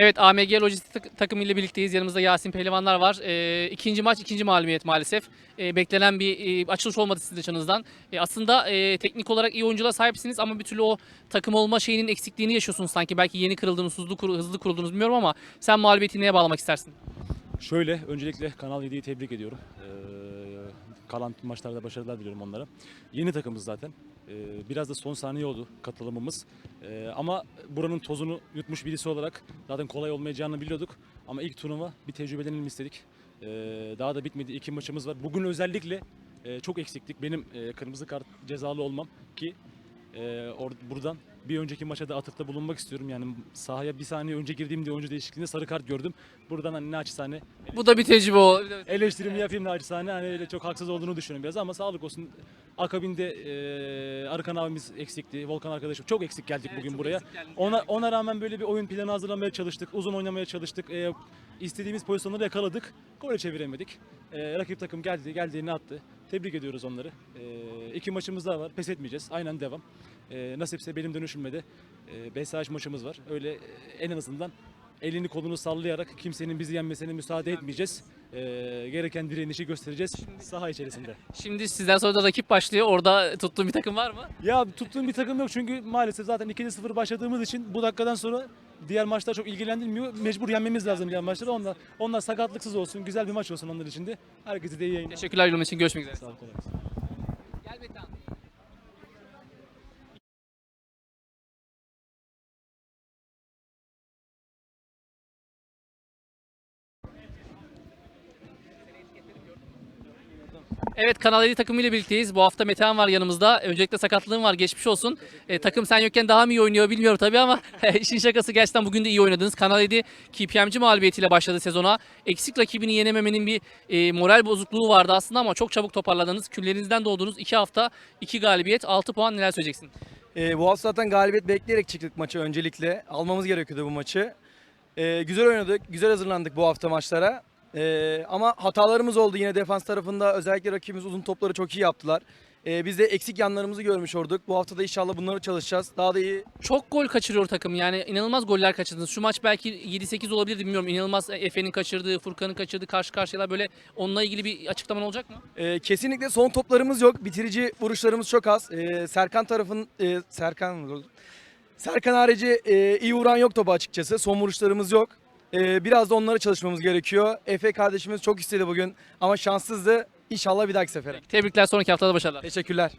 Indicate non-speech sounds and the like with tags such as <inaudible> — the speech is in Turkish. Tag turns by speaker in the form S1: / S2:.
S1: Evet AMG Lojistik tak- takımı ile birlikteyiz. Yanımızda Yasin Pehlivanlar var. Ee, ikinci maç ikinci mağlubiyet maalesef. Ee, beklenen bir e, açılış olmadı sizin açınızdan. E, aslında e, teknik olarak iyi oyunculara sahipsiniz ama bir türlü o takım olma şeyinin eksikliğini yaşıyorsunuz sanki. Belki yeni kırıldınız, hızlı, kur- hızlı kuruldunuz bilmiyorum ama sen mağlubiyeti neye bağlamak istersin?
S2: Şöyle, öncelikle Kanal 7'yi tebrik ediyorum. Ee, kalan tüm maçlarda başarılar diliyorum onlara. Yeni takımız zaten. Ee, biraz da son saniye oldu katılımımız. Ee, ama buranın tozunu yutmuş birisi olarak zaten kolay olmayacağını biliyorduk. Ama ilk turnuva bir tecrübelenelim istedik. Ee, daha da bitmedi. iki maçımız var. Bugün özellikle e, çok eksiklik. Benim e, kırmızı kart cezalı olmam ki e, buradan bir önceki maça da atıfta bulunmak istiyorum. Yani sahaya bir saniye önce girdiğimde oyuncu değişikliğinde sarı kart gördüm. Buradan hani naçizane
S1: Bu da bir tecrübe o.
S2: eleştirimi yapayım naçizane. Hani öyle çok haksız olduğunu düşünüyorum biraz ama sağlık olsun. Akabinde e, Arkan abimiz eksikti. Volkan arkadaşım çok eksik geldik bugün buraya. Ona ona rağmen böyle bir oyun planı hazırlamaya çalıştık. Uzun oynamaya çalıştık. E, istediğimiz pozisyonları yakaladık. Gole çeviremedik. E, rakip takım geldi, geldiğini attı. Tebrik ediyoruz onları. E, iki maçımız daha var. Pes etmeyeceğiz. Aynen devam. E, nasipse benim dönüşümle de e, Beşiktaş maçımız var. Öyle e, en azından elini kolunu sallayarak kimsenin bizi yenmesine müsaade etmeyeceğiz. E, gereken direnişi göstereceğiz saha içerisinde.
S1: Şimdi sizden sonra da rakip başlıyor. Orada tuttuğun bir takım var mı?
S2: Ya tuttuğum bir takım yok çünkü maalesef zaten 2-0 başladığımız için bu dakikadan sonra diğer maçlar çok ilgilendirmiyor. Mecbur yenmemiz lazım diğer maçları. Onlar, onlar sakatlıksız olsun, güzel bir maç olsun onlar için de. Herkese de iyi yayınlar.
S1: Teşekkürler yorum için. Görüşmek üzere.
S2: Sağ olun.
S1: Gel Metehan. Evet Kanal 7 takımıyla birlikteyiz. Bu hafta Metehan var yanımızda. Öncelikle sakatlığın var. Geçmiş olsun. E, takım sen yokken daha mı iyi oynuyor bilmiyorum tabii ama <laughs> işin şakası gerçekten bugün de iyi oynadınız. Kanal 7 KPMG mağlubiyetiyle başladı sezona. Eksik rakibini yenememenin bir e, moral bozukluğu vardı aslında ama çok çabuk toparladınız. Küllerinizden doğdunuz. 2 hafta 2 galibiyet 6 puan neler söyleyeceksin?
S3: Ee, bu hafta zaten galibiyet bekleyerek çıktık maçı öncelikle. Almamız gerekiyordu bu maçı. Ee, güzel oynadık, güzel hazırlandık bu hafta maçlara. Ee, ama hatalarımız oldu yine defans tarafında. Özellikle rakibimiz uzun topları çok iyi yaptılar. Ee, biz de eksik yanlarımızı görmüş olduk. Bu hafta da inşallah bunları çalışacağız. Daha da iyi
S1: Çok gol kaçırıyor takım yani inanılmaz goller kaçırdınız. Şu maç belki 7-8 olabilirdi bilmiyorum. İnanılmaz Efe'nin kaçırdığı, Furkan'ın kaçırdığı karşı karşıyalar böyle onunla ilgili bir açıklaman olacak mı?
S3: Ee, kesinlikle son toplarımız yok. Bitirici vuruşlarımız çok az. Ee, Serkan tarafın e, Serkan Serkan harici e, iyi vuran yok topu açıkçası. Son vuruşlarımız yok. Ee, biraz da onlara çalışmamız gerekiyor. Efe kardeşimiz çok istedi bugün ama şanssızdı. İnşallah bir dahaki sefere.
S1: Tebrikler sonraki haftada başarılar.
S3: Teşekkürler.